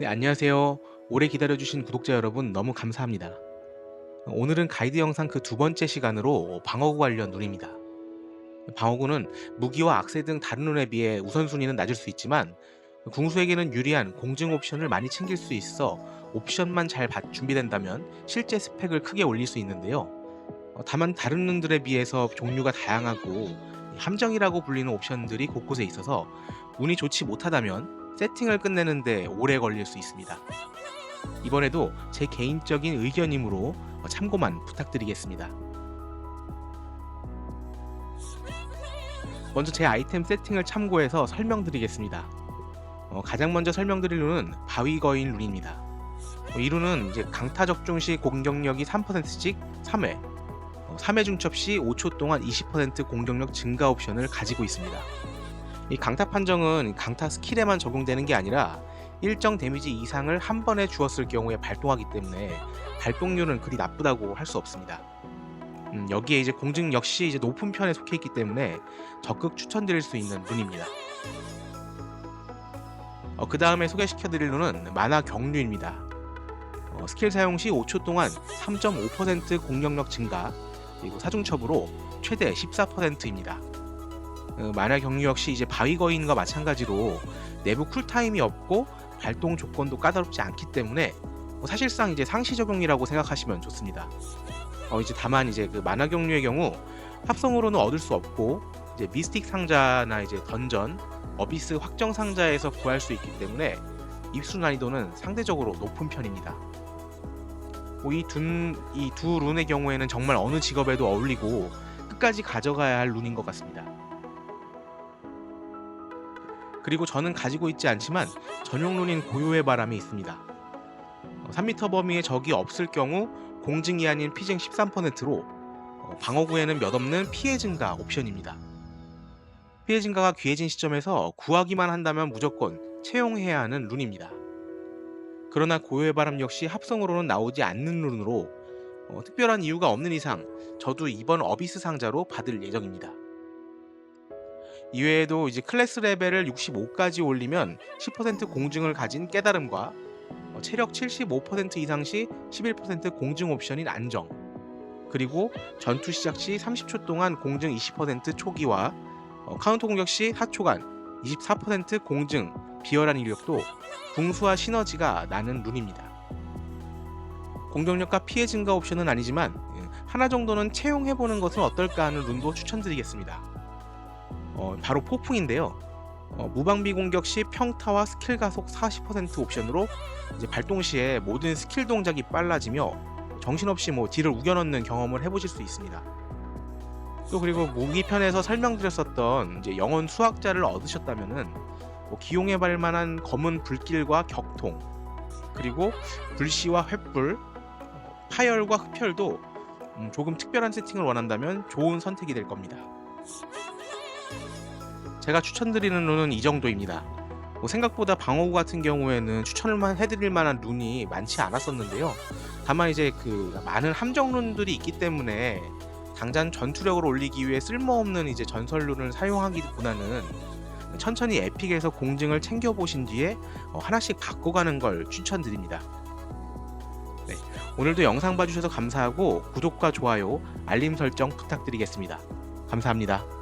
네, 안녕하세요. 오래 기다려주신 구독자 여러분 너무 감사합니다. 오늘은 가이드 영상 그 두 번째 시간으로 방어구 관련 룬입니다. 방어구는 무기와 악세 등 다른 룬에 비해 우선순위는 낮을 수 있지만 궁수에게는 유리한 공증 옵션을 많이 챙길 수 있어 옵션만 잘 받- 준비된다면 실제 스펙을 크게 올릴 수 있는데요. 어, 다만 다른 룬들에 비해서 종류가 다양하고 함정이라고 불리는 옵션들이 곳곳에 있어서 운이 좋지 못하다면 세팅을 끝내는데 오래 걸릴 수 있습니다. 이번에도 제 개인적인 의견이므로 어, 참고만 부탁드리겠습니다. 먼저 제 아이템 세팅을 참고해서 설명드리겠습니다. 어, 가장 먼저 설명드릴 룬은 바위거인 룬입니다. 어, 이 룬은 이제 강타 적중 시 공격력이 3%씩 3회, 어, 3회 중첩 시 5초 동안 20% 공격력 증가 옵션을 가지고 있습니다. 이 강타 판정은 강타 스킬에만 적용되는 게 아니라 일정 데미지 이상을 한 번에 주었을 경우에 발동하기 때문에 발동률은 그리 나쁘다고 할 수 없습니다. 음, 여기에 이제 공증 역시 이제 높은 편에 속해 있기 때문에 적극 추천드릴 수 있는 룬입니다. 어, 그 다음에 소개시켜드릴 룬은 만화 경류입니다. 어, 스킬 사용 시 5초 동안 3.5% 공격력 증가 그리고 사중첩으로 최대 14%입니다. 어, 만화 경류 역시 이제 바위 거인과 마찬가지로 내부 쿨타임이 없고 발동 조건도 까다롭지 않기 때문에 뭐 사실상 이제 상시 적용이라고 생각하시면 좋습니다. 어 이제 다만 이제 그 만화 경류의 경우 합성으로는 얻을 수 없고 이제 미스틱 상자나 이제 던전, 어비스 확정 상자에서 구할 수 있기 때문에 입수 난이도는 상대적으로 높은 편입니다. 뭐 이두이두 룬의 경우에는 정말 어느 직업에도 어울리고 끝까지 가져가야 할 룬인 것 같습니다. 그리고 저는 가지고 있지 않지만 전용 룬인 고요의 바람이 있습니다. 3m 범위의 적이 없을 경우 공증이 아닌 피증 13%로 어, 방어구에는 몇 없는 피해 증가 옵션입니다. 피해 증가가 귀해진 시점에서 구하기만 한다면 무조건 채용해야 하는 룬입니다. 그러나 고요의 바람 역시 합성으로는 나오지 않는 룬으로 어, 특별한 이유가 없는 이상 저도 이번 어비스 상자로 받을 예정입니다. 이외에도 이제 클래스 레벨을 65까지 올리면 10% 공증을 가진 깨달음과 어, 체력 75% 이상 시 11% 공증 옵션인 안정 그리고 전투 시작 시 30초 동안 공증 20% 초기와 어, 카운터 공격 시 4초간 24% 공증 비열한 이력도 궁수와 시너지가 나는 룬입니다. 공격력과 피해 증가 옵션은 아니지만 예, 하나 정도는 채용해보는 것은 어떨까 하는 룬도 추천드리겠습니다. 어, 바로 폭풍인데요. 어, 무방비 공격 시 평타와 스킬 가속 40% 옵션으로 이제 발동 시에 모든 스킬 동작이 빨라지며 정신없이 뭐 딜을 우겨넣는 경험을 해보실 수 있습니다. 또 그리고 무기편에서 설명드렸었던 이제 영혼 수학자를 얻으셨다면은 뭐 기용해 볼 만한 검은 불길과 격통 그리고 불시와 횃불 어, 파열과 흡혈도 음, 조금 특별한 세팅을 원한다면 좋은 선택이 될 겁니다. 제가 추천드리는 룬은 이 정도입니다. 뭐 생각보다 방어구 같은 경우에는 추천을 해드릴 만한 룬이 많지 않았었는데요. 다만 이제 그 많은 함정 룬들이 있기 때문에 당장 전투력을 올리기 위해 쓸모없는 이제 전설 룬을 사용하기보다는 천천히 에픽에서 공증을 챙겨 보신 뒤에 어, 하나씩 바꿔가는 걸 추천드립니다. 네, 오늘도 영상 봐주셔서 감사하고 구독과 좋아요, 알림 설정 부탁드리겠습니다. 감사합니다.